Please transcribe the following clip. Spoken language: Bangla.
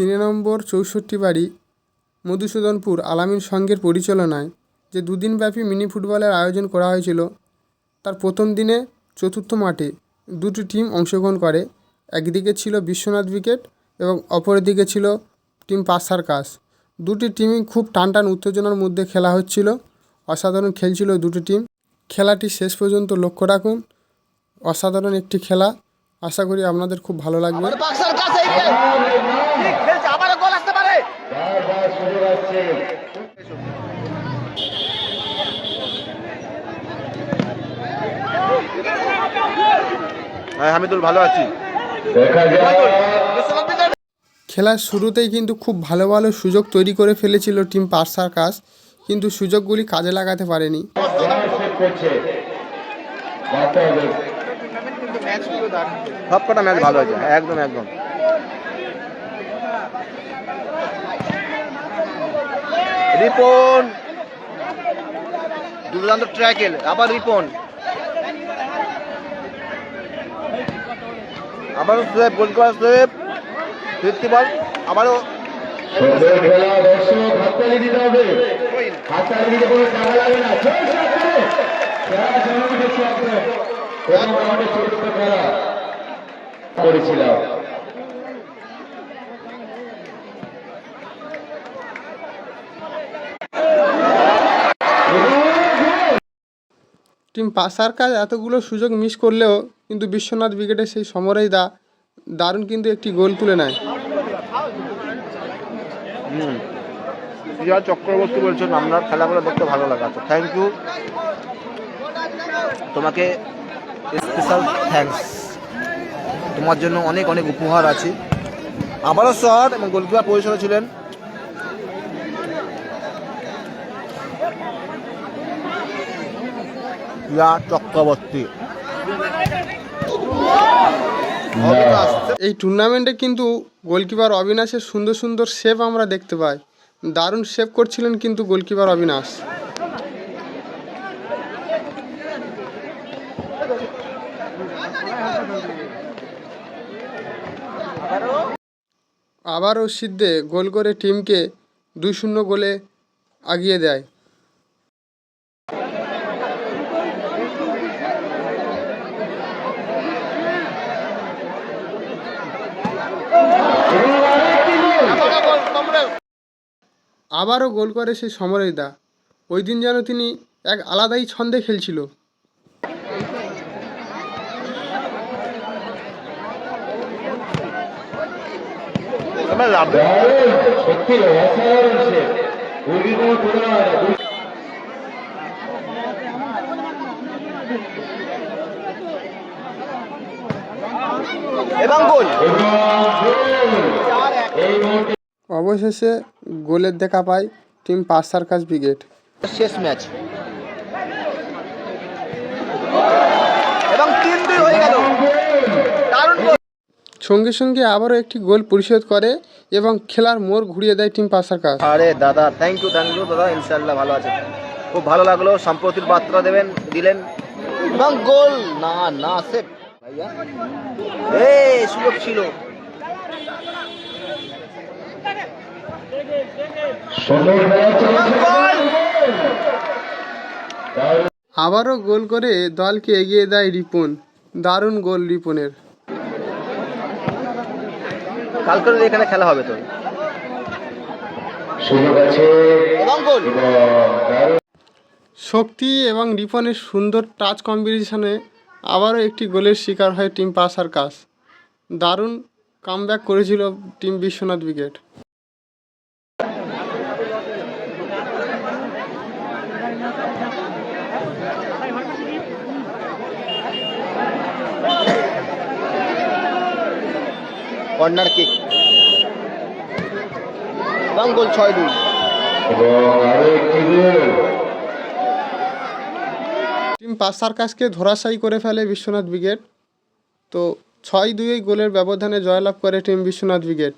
তিন নম্বর চৌষট্টি বাড়ি, মধুসূদনপুর আলামিন সংঘের পরিচালনায় যে দুদিনব্যাপী মিনি ফুটবলের আয়োজন করা হয়েছিল, তার প্রথম দিনে চতুর্থ মাঠে দুটি টিম অংশগ্রহণ করে, একদিকে ছিল বিশ্বনাথ উইকেট এবং অপরদিকে ছিল টিম পাসার কাস দুটি টিমই খুব টান টান উত্তেজনার মধ্যে খেলা হচ্ছিল, অসাধারণ খেলছিল দুটি টিম। খেলাটি শেষ পর্যন্ত লক্ষ্য রাখুন, অসাধারণ একটি খেলা। আশা করি আপনাদের খুব ভালো লাগবে বাক্সার কাছে এগিয়ে ঠিক খেলছে আবারও গোল আসতে পারে হ্যাঁ হামিদুল ভালো আছি খেলার শুরুতেই কিন্তু খুব ভালো ভালো সুযোগ তৈরি করে ফেলেছিল টিম পার্সার সার্কাস কিন্তু সুযোগগুলি কাজে লাগাতে পারেনি সব কটা ম্যাচ ভালো হয়েছে হ্যাঁ, একদম একদম। রিপন! দুর্দান্ত ট্র্যাকেল আবার রিপন। আবারও স্লেপ গোল করা স্লেপ ফিফটি বল আবারও সুন্দর খেলা দর্শক হাততালি দিতে হবে। করেছিলাম। টিম পাঁচ কাজ এতগুলো সুযোগ মিস করলেও কিন্তু বিশ্বনাথ উইকেটে সেই সমরেই দা দারুণ কিন্তু একটি গোল তুলে নেয়। চক্রবর্তী বলছেন আপনার খেলাগুলো দেখতে ভালো লাগে আচ্ছা থ্যাংক ইউ তোমাকে স্পেশাল থ্যাঙ্কস। তোমার জন্য অনেক অনেক উপহার আছে। আবারও শট এবং গোলকিপার পরিসরে ছিলেন। চক্রবর্তী। এই টুর্নামেন্টে কিন্তু গোলকিপার অবিনাশের সুন্দর সুন্দর সেভ আমরা দেখতে পাই। দারুণ সেভ করছিলেন কিন্তু গোলকিপার অবিনাশ। আবারও সিদ্ধে গোল করে টিমকে দুই শূন্য গোলে আগিয়ে দেয়। আবারও গোল করে সেই সমরেশদা ওই দিন যেন তিনি এক আলাদাই ছন্দে খেলছিল। সত্যি অসাধারণ সে এবং গোল অবশেষে গোলের দেখা পায় টিম পাঁচ সার্কাস ব্রিগেড। শেষ ম্যাচ এবং তিন দুই হয়ে গেল দারুণ গোল সঙ্গে সঙ্গে আবারও একটি গোল পরিশোধ করে এবং খেলার মোড় ঘুরিয়ে দেয় টিম পাঁচ সার্কাস আরে দাদা থ্যাংক ইউ থ্যাংক ইউ দাদা ইনশাল্লাহ ভালো আছে খুব ভালো লাগল সম্প্রতির বার্তা দেবেন দিলেন। এবং গোল না না সেফ ভাইয়া এ সুযোগ ছিল। আবারও গোল করে দলকে এগিয়ে দেয় রিপন। দারুণ গোল রিপনের। কালকে এখানে খেলা হবে তো। শক্তি এবং রিপনের সুন্দর টাচ কম্বিনেশনে আবারও একটি গোলের শিকার হয় টিম পাসার কাজ দারুণ কামব্যাক করেছিল team Biswanath wicket corner kick goal ছয় দুই। টিম পাঁচ কাজকে ধরাশায়ী করে ফেলে বিশ্বনাথ ব্রিগেড। তো ছয় দুই গোলের ব্যবধানে জয়লাভ করে টিম বিশ্বনাথ উইকেট